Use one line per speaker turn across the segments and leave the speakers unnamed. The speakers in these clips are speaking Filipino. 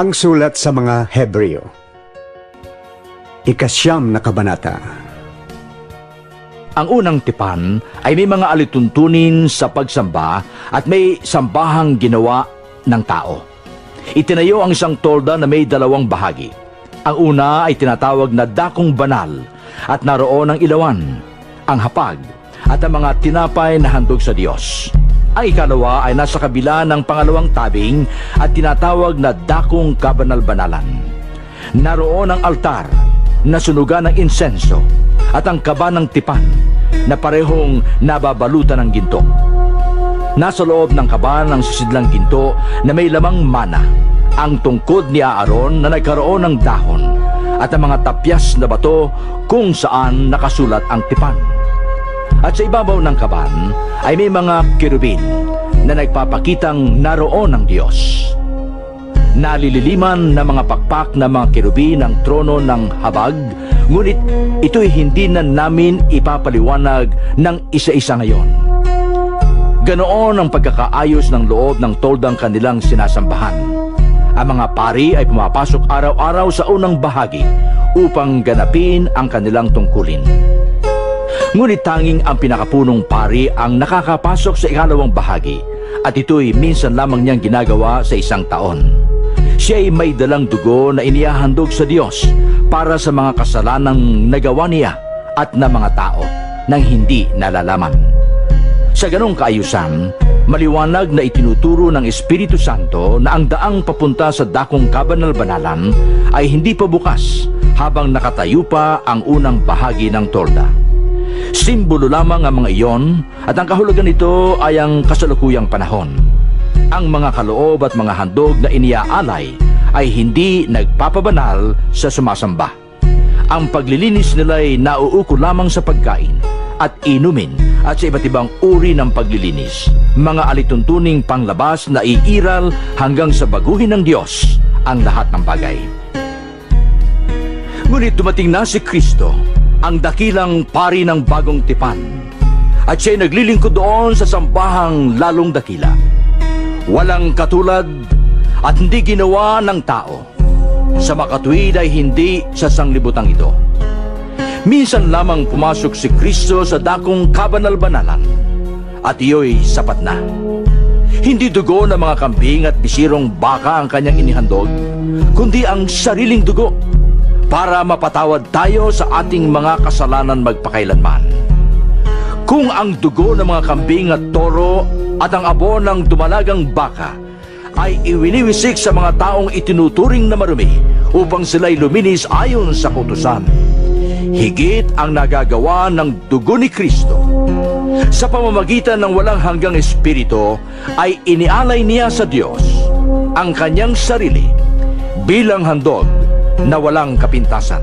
Ang sulat sa mga Hebreo. Ikasyam na kabanata.
Ang unang tipan ay may mga alituntunin sa pagsamba at may sambahang ginawa ng tao. Itinayo ang isang tolda na may dalawang bahagi. Ang una ay tinatawag na dakong banal at naroon ang ilawan, ang hapag at ang mga tinapay na handog sa Diyos. Ang ikalawa ay nasa kabila ng pangalawang tabing at tinatawag na dakong kabanal-banalan. Naroon ang altar na sunugan ng insenso at ang kaba ng tipan na parehong nababalutan ng ginto. Nasa loob ng kaba ng sisidlang ginto na may lamang mana ang tungkod ni Aaron na nagkaroon ng dahon at ang mga tapyas na bato kung saan nakasulat ang tipan. At sa ibabaw ng kaban ay may mga kirubin na nagpapakitang naroon ng Diyos. Nalililiman na mga pakpak na mga kirubin ang trono ng habag, ngunit ito'y hindi na namin ipapaliwanag ng isa-isa ngayon. Ganoon ang pagkakaayos ng loob ng toldang kanilang sinasambahan. Ang mga pari ay pumapasok araw-araw sa unang bahagi upang ganapin ang kanilang tungkulin. Ngunit tanging ang pinakapunong pari ang nakakapasok sa ikalawang bahagi at ito'y minsan lamang niyang ginagawa sa isang taon. Siya ay may dalang dugo na inihahandog sa Diyos para sa mga kasalanang nagawa niya at na mga tao nang hindi nalalaman. Sa ganong kaayusan, maliwanag na itinuturo ng Espiritu Santo na ang daang papunta sa dakong kabanal-banalan ay hindi pa bukas habang nakatayo pa ang unang bahagi ng tolda. Simbolo lamang ang mga iyon at ang kahulugan nito ay ang kasalukuyang panahon. Ang mga kaloob at mga handog na iniaalay ay hindi nagpapabanal sa sumasamba. Ang paglilinis nila ay nauuko lamang sa pagkain at inumin at sa iba't ibang uri ng paglilinis. Mga alituntuning panglabas na iiral hanggang sa baguhin ng Diyos ang lahat ng bagay. Ngunit dumating na si Kristo, ang dakilang pari ng bagong tipan. At siya'y naglilingkod doon sa sambahang lalong dakila. Walang katulad at hindi ginawa ng tao. Sa makatuwid ay hindi sa sanglibutang ito. Minsan lamang pumasok si Kristo sa dakong kabanal-banalan at iyo'y sapat na. Hindi dugo ng mga kambing at bisirong baka ang kanyang inihandog, kundi ang sariling dugo para mapatawad tayo sa ating mga kasalanan magpakailanman. Kung ang dugo ng mga kambing at toro at ang abo ng dumalagang baka ay iwiniwisik sa mga taong itinuturing na marumi upang sila'y luminis ayon sa kutusan. Higit ang nagagawa ng dugo ni Kristo. Sa pamamagitan ng walang hanggang espiritu ay inialay niya sa Diyos ang kanyang sarili bilang handog na walang kapintasan.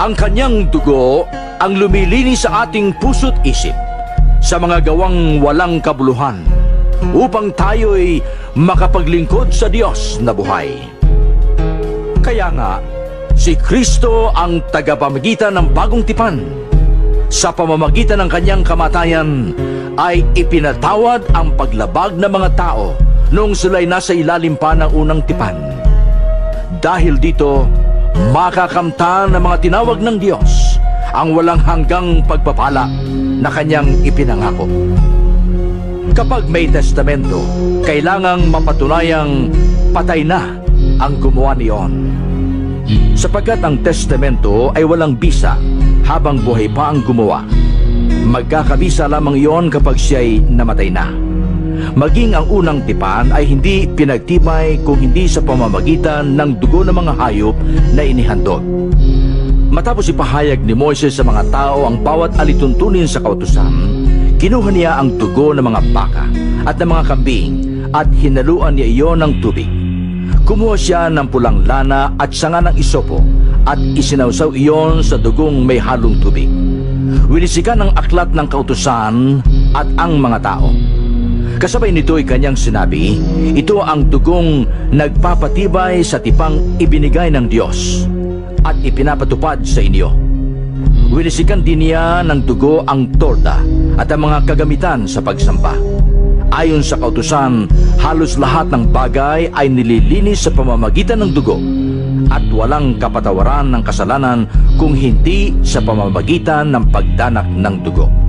Ang kanyang dugo ang lumilinis sa ating puso't isip sa mga gawang walang kabuluhan upang tayo'y makapaglingkod sa Diyos na buhay. Kaya nga, si Kristo ang tagapamagitan ng bagong tipan. Sa pamamagitan ng kanyang kamatayan ay ipinatawad ang paglabag ng mga tao noong sila'y nasa ilalim pa ng unang tipan. Dahil dito, makakamtan ng mga tinawag ng Diyos ang walang hanggang pagpapala na kanyang ipinangako. Kapag may testamento, kailangang mapatunayang patay na ang gumawa niyon. Sapagkat ang testamento ay walang bisa habang buhay pa ang gumawa. Magkakabisa lamang iyon kapag siya'y namatay na. Maging ang unang tipan ay hindi pinagtibay kung hindi sa pamamagitan ng dugo ng mga hayop na inihandog. Matapos ipahayag ni Moises sa mga tao ang bawat alituntunin sa kautusan, kinuha niya ang dugo ng mga baka at ng mga kambing at hinaluan niya iyon ng tubig. Kumuha siya ng pulang lana at sanga ng isopo at isinawsaw iyon sa dugong may halong tubig. Winisikan ng aklat ng kautusan at ang mga tao. Kasabay nito ay kanyang sinabi, ito ang dugong nagpapatibay sa tipang ibinigay ng Diyos at ipinapatupad sa inyo. Winisikan din niya ng dugo ang torda at ang mga kagamitan sa pagsamba. Ayon sa kautusan, halos lahat ng bagay ay nililinis sa pamamagitan ng dugo at walang kapatawaran ng kasalanan kung hindi sa pamamagitan ng pagdanak ng dugo.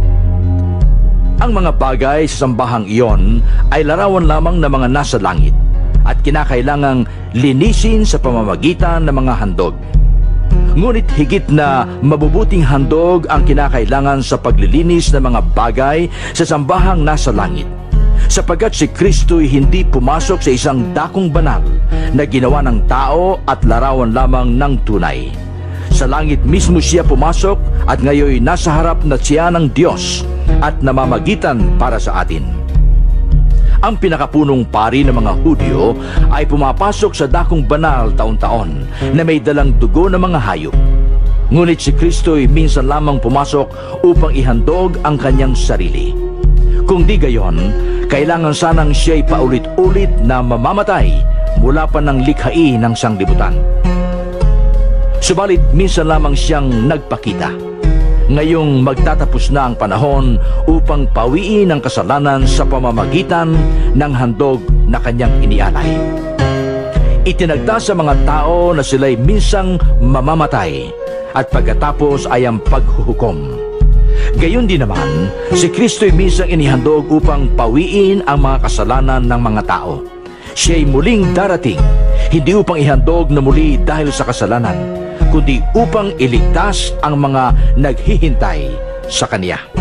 Ang mga bagay sa sambahang iyon ay larawan lamang ng mga nasa langit at kinakailangang linisin sa pamamagitan ng mga handog. Ngunit higit na mabubuting handog ang kinakailangan sa paglilinis ng mga bagay sa sambahang nasa langit. Sapagkat si Kristo'y hindi pumasok sa isang dakong banal na ginawa ng tao at larawan lamang ng tunay. Sa langit mismo siya pumasok at ngayon nasa harap na siya ng Diyos at namamagitan para sa atin. Ang pinakapunong pari ng mga Hudyo ay pumapasok sa dakong banal taon-taon na may dalang dugo ng mga hayop. Ngunit si Kristo'y minsan lamang pumasok upang ihandog ang kanyang sarili. Kung di gayon, kailangan sanang siya'y paulit-ulit na mamamatay mula pa ng likhain ng sanglibutan. Subalit minsan lamang siyang nagpakita. Ngayong magtatapos na ang panahon upang pawiin ang kasalanan sa pamamagitan ng handog na kanyang inialay. Itinagda sa mga tao na sila'y minsang mamamatay at pagkatapos ay ang paghuhukom. Gayon din naman, si Kristo'y minsang inihandog upang pawiin ang mga kasalanan ng mga tao. Siya'y muling darating, hindi upang ihandog na muli dahil sa kasalanan, kundi upang iligtas ang mga naghihintay sa Kaniya.